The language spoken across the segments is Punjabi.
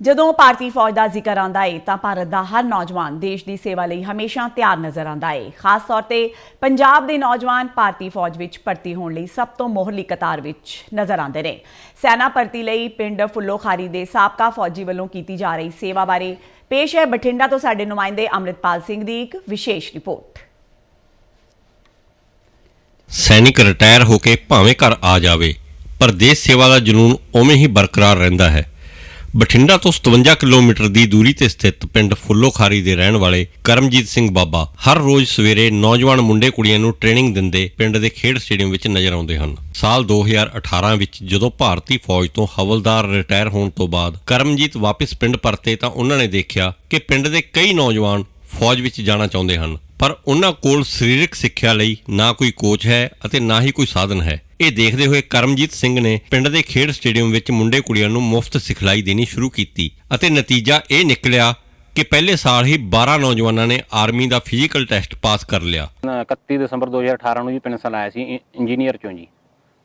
ਜਦੋਂ ਭਾਰਤੀ ਫੌਜ ਦਾ ਜ਼ਿਕਰ ਆਉਂਦਾ ਏ, ਤਾਂ ਭਾਰਤ ਦਾ ਹਰ ਨੌਜਵਾਨ ਦੇਸ਼ ਦੀ ਸੇਵਾ ਲਈ ਹਮੇਸ਼ਾ ਤਿਆਰ ਨਜ਼ਰ ਆਉਂਦਾ ਏ। ਖਾਸ ਤੌਰ ਤੇ ਪੰਜਾਬ ਦੇ ਨੌਜਵਾਨ ਭਾਰਤੀ ਫੌਜ ਵਿੱਚ ਭਰਤੀ ਹੋਣ ਲਈ ਸਭ ਤੋਂ ਮੋਹਰਲੀ ਕਤਾਰ ਵਿੱਚ ਨਜ਼ਰ ਆਉਂਦੇ ਨੇ। ਸੈਨਾ ਭਰਤੀ ਲਈ ਪਿੰਡ ਫੁੱਲੋਖਾਰੀ ਦੇ ਸਾਬਕਾ ਫੌਜੀ ਵੱਲੋਂ ਕੀਤੀ ਜਾ ਰਹੀ ਸੇਵਾ ਬਾਰੇ ਪੇਸ਼ ਹੈ ਬਠਿੰਡਾ ਤੋਂ ਸਾਡੇ ਨੁਮਾਇੰਦੇ ਅੰਮ੍ਰਿਤਪਾਲ ਸਿੰਘ ਦੀ ਇੱਕ ਵਿਸ਼ੇਸ਼ ਰਿਪੋਰਟ। ਸੈਨਿਕ ਰਿਟਾਇਰ ਹੋ ਕੇ ਭਾਵੇਂ ਘਰ ਆ ਜਾਵੇ, ਪਰ ਦੇਸ਼ ਸੇਵਾ ਦਾ ਜਨੂਨ ਉਵੇਂ ਹੀ ਬਰਕਰਾਰ ਰਹਿੰਦਾ ਹੈ। ਬਠਿੰਡਾ ਤੋਂ 57 ਕਿਲੋਮੀਟਰ ਦੀ ਦੂਰੀ ਤੇ ਸਥਿਤ ਪਿੰਡ ਫੁੱਲੋਖਾਰੀ ਦੇ ਰਹਿਣ ਵਾਲੇ ਕਰਮਜੀਤ ਸਿੰਘ ਬਾਬਾ ਹਰ ਰੋਜ਼ ਸਵੇਰੇ ਨੌਜਵਾਨ ਮੁੰਡੇ ਕੁੜੀਆਂ ਨੂੰ ਟ੍ਰੇਨਿੰਗ ਦਿੰਦੇ ਪਿੰਡ ਦੇ ਖੇਡ ਸਟੇਡੀਅਮ ਵਿੱਚ ਨਜ਼ਰ ਆਉਂਦੇ ਹਨ। ਸਾਲ 2018 ਵਿੱਚ ਜਦੋਂ ਭਾਰਤੀ ਫੌਜ ਤੋਂ ਹਵਲਦਾਰ ਰਿਟਾਇਰ ਹੋਣ ਤੋਂ ਬਾਅਦ ਕਰਮਜੀਤ ਵਾਪਸ ਪਿੰਡ ਪਰਤੇ ਤਾਂ ਉਹਨਾਂ ਨੇ ਦੇਖਿਆ ਕਿ ਪਿੰਡ ਦੇ ਕਈ ਨੌਜਵਾਨ ਫੌਜ ਵਿੱਚ ਜਾਣਾ ਚਾਹੁੰਦੇ ਹਨ। ਪਰ ਉਹਨਾਂ ਕੋਲ ਸਰੀਰਕ ਸਿੱਖਿਆ ਲਈ ਨਾ ਕੋਈ ਕੋਚ ਹੈ ਅਤੇ ਨਾ ਹੀ ਕੋਈ ਸਾਧਨ ਹੈ। ਇਹ ਦੇਖਦੇ ਹੋਏ ਕਰਮਜੀਤ ਸਿੰਘ ਨੇ ਪਿੰਡ ਦੇ ਖੇਡ ਸਟੇਡੀਅਮ ਵਿੱਚ ਮੁੰਡੇ ਕੁੜੀਆਂ ਨੂੰ ਮੁਫਤ ਸਿਖਲਾਈ ਦੇਣੀ ਸ਼ੁਰੂ ਕੀਤੀ ਅਤੇ ਨਤੀਜਾ ਇਹ ਨਿਕਲਿਆ ਕਿ ਪਹਿਲੇ ਸਾਲ ਹੀ 12 ਨੌਜਵਾਨਾਂ ਨੇ ਆਰਮੀ ਦਾ ਫਿਜ਼ੀਕਲ ਟੈਸਟ ਪਾਸ ਕਰ ਲਿਆ। 31 ਦਸੰਬਰ 2018 ਨੂੰ ਜੀ ਪੈਨਸ਼ਨ ਆਇਆ ਸੀ ਇੰਜੀਨੀਅਰ ਚੋਂ ਜੀ।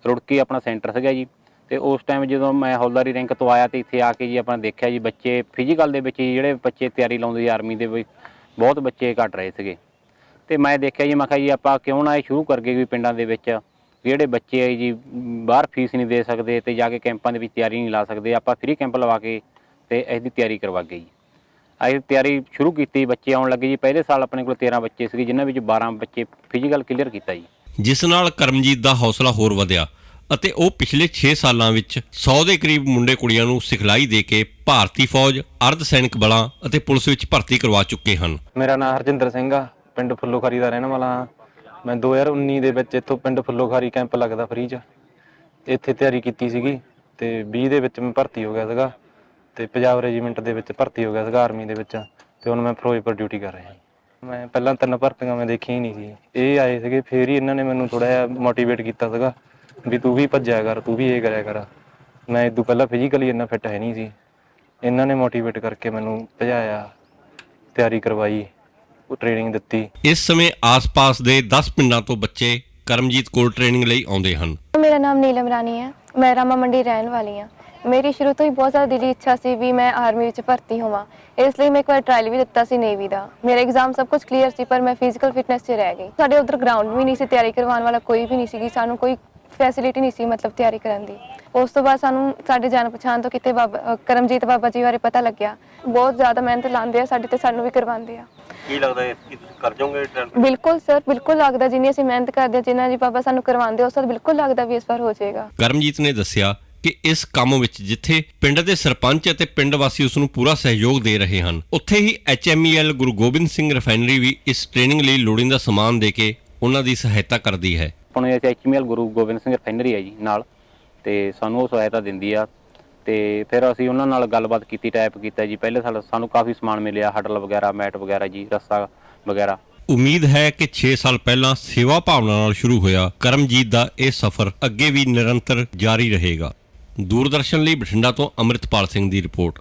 ਰੁੜਕੀ ਆਪਣਾ ਸੈਂਟਰ ਸੀਗਾ ਜੀ ਤੇ ਉਸ ਟਾਈਮ ਜਦੋਂ ਮੈਂ ਹੌਲਦਾਰੀ ਰੈਂਕ ਤੋਂ ਆਇਆ ਤੇ ਇੱਥੇ ਆ ਕੇ ਜੀ ਆਪਣਾ ਦੇਖਿਆ ਜੀ ਬੱਚੇ ਫਿਜ਼ੀਕਲ ਦੇ ਵਿੱਚ ਜਿਹੜੇ ਬੱਚੇ ਤਿਆਰੀ ਲਾਉਂਦੇ ਜੀ ਆਰਮੀ ਦੇ ਵਿੱਚ, ਬਹੁਤ ਬੱਚੇ ਘਟ ਰਹੇ ਸੀਗੇ। ਤੇ ਮੈਂ ਦੇਖਿਆ ਜੀ, ਮੈਂ ਕਿਹਾ ਜੀ ਆਪਾਂ ਕਿਉਂ ਨਾ ਇਹ ਸ਼ੁਰੂ ਕਰ ਗਏ ਵੀ ਪਿੰਡਾਂ ਦੇ ਵਿੱਚ ਜਿਹੜੇ ਬੱਚੇ ਆ ਜੀ ਬਾਹਰ ਫੀਸ ਨਹੀਂ ਦੇ ਸਕਦੇ ਤੇ ਜਾ ਕੇ ਕੈਂਪਾਂ ਦੇ ਵਿੱਚ ਤਿਆਰੀ ਨਹੀਂ ਲਾ ਸਕਦੇ ਆਪਾਂ ਫ੍ਰੀ ਕੈਂਪ ਲਵਾ ਕੇ ਤੇ ਇਹਦੀ ਤਿਆਰੀ ਕਰਵਾ ਗਏ ਜੀ। ਅਸੀਂ ਤਿਆਰੀ ਸ਼ੁਰੂ ਕੀਤੀ ਬੱਚੇ ਆਉਣ ਲੱਗੇ ਜੀ। ਪਹਿਲੇ ਸਾਲ ਆਪਣੇ ਕੋਲ 13 ਬੱਚੇ ਸੀਗੇ ਜਿਨ੍ਹਾਂ ਵਿੱਚ 12 ਬੱਚੇ ਫਿਜ਼ੀਕਲ ਕਲੀਅਰ ਕੀਤਾ ਜੀ। ਜਿਸ ਨਾਲ ਕਰਮਜੀਤ ਦਾ ਹੌਸਲਾ ਹੋਰ ਵਧਿਆ ਅਤੇ ਉਹ ਪਿਛਲੇ 6 ਸਾਲਾਂ ਵਿੱਚ 100 ਦੇ ਕਰੀਬ ਮੁੰਡੇ ਕੁੜੀਆਂ ਨੂੰ ਸਿਖਲਾਈ ਦੇ ਕੇ ਭਾਰਤੀ ਫੌਜ ਅਰਧ ਸੈਨਿਕ ਬਲਾਂ ਅਤੇ ਪੁਲਿਸ ਵਿੱਚ ਭਰਤੀ ਕਰਵਾ ਚੁੱਕੇ ਹਨ। ਮੇਰਾ ਨਾਮ ਹਰਜਿੰਦਰ ਸਿੰਘ ਆ ਪਿੰਡ ਫੁੱਲੋਖਾਰੀ ਦਾ ਰਹਿਣ ਵਾਲਾ ਹਾਂ। ਮੈਂ 2019 ਦੇ ਵਿੱਚ ਇੱਥੋਂ ਪਿੰਡ ਫੁੱਲੋਖਾਰੀ ਕੈਂਪ ਲੱਗਦਾ ਫਰੀ ਚ। ਇੱਥੇ ਤਿਆਰੀ ਕੀਤੀ ਸੀਗੀ ਤੇ 20 ਦੇ ਵਿੱਚ ਮੈਂ ਭਰਤੀ ਹੋ ਗਿਆ ਸੀਗਾ ਤੇ ਪੰਜਾਬ ਰੈਜੀਮੈਂਟ ਦੇ ਵਿੱਚ ਭਰਤੀ ਹੋ ਗਿਆ ਸੀਗਾ ਆਰਮੀ ਦੇ ਵਿੱਚ ਤੇ ਹੁਣ ਮੈਂ ਫਿਰੋਜ਼ਪੁਰ ਡਿਊਟੀ ਕਰ ਰਿਹਾ। ਮੈਂ ਪਹਿਲਾਂ ਤਿੰਨ ਭਰਤੀਆਂ ਮੈਂ ਦੇਖੀਆਂ ਹੀ ਨਹੀਂ ਸੀ। ਇਹ ਆਏ ਸੀਗੇ, ਫੇਰ ਹੀ ਇਹਨਾਂ ਨੇ ਮੈਨੂੰ ਥੋੜਾ ਜਿਹਾ ਮੋਟੀਵੇਟ ਕੀਤਾ ਸੀਗਾ ਵੀ ਤੂੰ ਵੀ ਭੱਜਿਆ ਕਰ, ਤੂੰ ਵੀ ਇਹ ਕਰਿਆ ਕਰ। ਮੈਂ ਇਦੋਂ ਪਹਿਲਾਂ ਫਿਜ਼ੀਕਲੀ ਇੰਨਾ ਫਿੱਟ ਹੈ ਨਹੀਂ ਸੀ। ਇਹਨਾਂ ਨੇ ਮੋਟੀਵੇਟ ਕਰਕੇ ਮੈਨੂੰ ਭਜਾਇਆ, ਤਿਆਰੀ ਕਰਵਾਈ। ਉਹ ਟ੍ਰੇਨਿੰਗ ਦਿੱਤੀ। ਇਸ ਸਮੇਂ ਆਸ-ਪਾਸ ਦੇ 10 ਪਿੰਡਾਂ ਤੋਂ ਬੱਚੇ ਕਰਮਜੀਤ ਕੋਲ ਟ੍ਰੇਨਿੰਗ ਲਈ ਆਉਂਦੇ ਹਨ। ਮੇਰਾ ਨਾਮ ਨੀਲਮ ਰਾਣੀ ਹੈ। ਮੈਂ ਰਾਮਾ ਮੰਡੀ ਰਹਿਣ ਵਾਲੀ ਹਾਂ। ਮੇਰੀ ਸ਼ੁਰੂ ਤੋਂ ਹੀ ਬਹੁਤ ਜ਼ਿਆਦਾ ਦਿਲੀ ਇੱਛਾ ਸੀ ਵੀ ਮੈਂ ਆਰਮੀ ਵਿੱਚ ਭਰਤੀ ਹੋਵਾਂ। ਇਸ ਲਈ ਮੈਂ ਇੱਕ ਵਾਰ ਟ੍ਰਾਇਲ ਵੀ ਦਿੱਤਾ ਸੀ ਨੇਵੀ ਦਾ। ਮੇਰਾ ਐਗਜ਼ਾਮ ਸਭ ਕੁਝ ਕਲੀਅਰ ਸੀ ਪਰ ਮੈਂ ਫਿਜ਼ੀਕਲ ਫਿਟਨੈਸ 'ਚ ਰਹਿ ਗਈ। ਸਾਡੇ ਉਧਰ ਗਰਾਊਂਡ ਵੀ ਨਹੀਂ ਸੀ ਤਿਆਰੀ ਕਰਵਾਉਣ ਵਾਲਾ ਕੋਈ ਵੀ ਨਹੀਂ ਸੀਗੀ ਸਾਨੂੰ ਕੋਈ ਫੈਸਿਲਿਟੀ ਨਹੀਂ ਸੀ ਮਤਲਬ ਤਿਆਰੀ ਕਰਨ ਦੀ। ਉਸ ਤੋਂ ਬਾਅਦ ਸਾਨੂੰ ਸਾਡੇ ਜਾਣ ਪਛਾਣ ਤੋਂ ਕਿਤੇ ਬਾਬਾ ਅ, ਕਰਮਜੀਤ ਬਾਬਾ ਜੀ ਬਾਰੇ ਪਤਾ ਲੱਗਿਆ। ਬਹੁਤ ਜ਼ਿਆਦਾ ਮਿਹਨਤ ਲਾਉਂਦੇ ਆ ਸਾਡੇ ਤੇ ਸਾਨੂੰ ਵੀ ਕਰਵਾਉਂਦੇ ਆ। ਕੀ ਲੱਗਦਾ ਹੈ ਕਿ ਤੁਸੀਂ ਕਰ ਜਾਓਗੇ ਬਿਲਕੁਲ ਸਰ ਬਿਲਕੁਲ ਲੱਗਦਾ ਜਿੰਨੀ ਅਸੀਂ ਮਿਹਨਤ ਕਰਦੇ ਹਾਂ ਜਿੰਨਾ ਜੀ ਬਾਬਾ ਸਾਨੂੰ ਕਰਵਾਉਂਦੇ ਉਸ ਤੋਂ ਬਿਲਕੁਲ ਲੱਗਦਾ ਵੀ ਇਸ ਵਾਰ ਹੋ ਜਾਏਗਾ। ਕਰਮਜੀਤ ਨੇ ਦੱਸਿਆ ਕਿ ਇਸ ਕੰਮ ਵਿੱਚ ਜਿੱਥੇ ਪਿੰਡ ਦੇ ਸਰਪੰਚ ਅਤੇ ਪਿੰਡ ਵਾਸੀ ਉਸ ਨੂੰ ਪੂਰਾ ਸਹਿਯੋਗ ਦੇ ਰਹੇ ਹਨ ਉੱਥੇ ਹੀ ਐਚਐਮਈਐਲ ਗੁਰੂ ਗੋਬਿੰਦ ਸਿੰਘ ਰਿਫਾਈਨਰੀ ਵੀ ਇਸ ਟ੍ਰੇਨਿੰਗ ਲਈ ਲੋੜੀਂਦਾ ਸਮਾਨ ਦੇ ਕੇ ਉਹਨਾਂ ਦੀ ਸਹਾਇਤਾ ਕਰਦੀ ਹੈ। ਆਪਾਂ ਨੂੰ ਐਚਐਮਐਲ ਗੁਰੂ ਗੋਬਿੰਦ ਸਿੰਘ ਰਿਫਾਈਨਰੀ ਹੈ ਜੀ ਨਾਲ, ਤੇ ਸਾਨੂੰ ਉਹ ਸਹਾਇਤਾ ਦਿੰਦੀ ਆ, ਤੇ ਫਿਰ ਅਸੀਂ ਉਹਨਾਂ ਨਾਲ ਗੱਲਬਾਤ ਕੀਤੀ, ਟਾਈਪ ਕੀਤਾ ਜੀ, ਪਹਿਲੇ ਸਾਲ ਸਾਨੂੰ ਕਾਫੀ ਸਮਾਨ ਮਿਲਿਆ, ਹਟਲ ਵਗੈਰਾ, ਮੈਟ ਵਗੈਰਾ ਜੀ, ਰੱਸਾ ਵਗੈਰਾ। ਉਮੀਦ ਹੈ ਕਿ 6 ਸਾਲ ਪਹਿਲਾਂ ਸੇਵਾ ਭਾਵਨਾ ਨਾਲ ਸ਼ੁਰੂ ਹੋਇਆ ਕਰਮਜੀਤ ਦਾ ਇਹ ਸਫ਼ਰ ਅੱਗੇ ਵੀ ਨਿਰੰਤਰ ਜਾਰੀ ਰਹੇਗਾ। ਦੂਰਦਰਸ਼ਨ ਲਈ ਬਠਿੰਡਾ ਤੋਂ ਅੰਮ੍ਰਿਤਪਾਲ ਸਿੰਘ ਦੀ ਰਿਪੋਰਟ।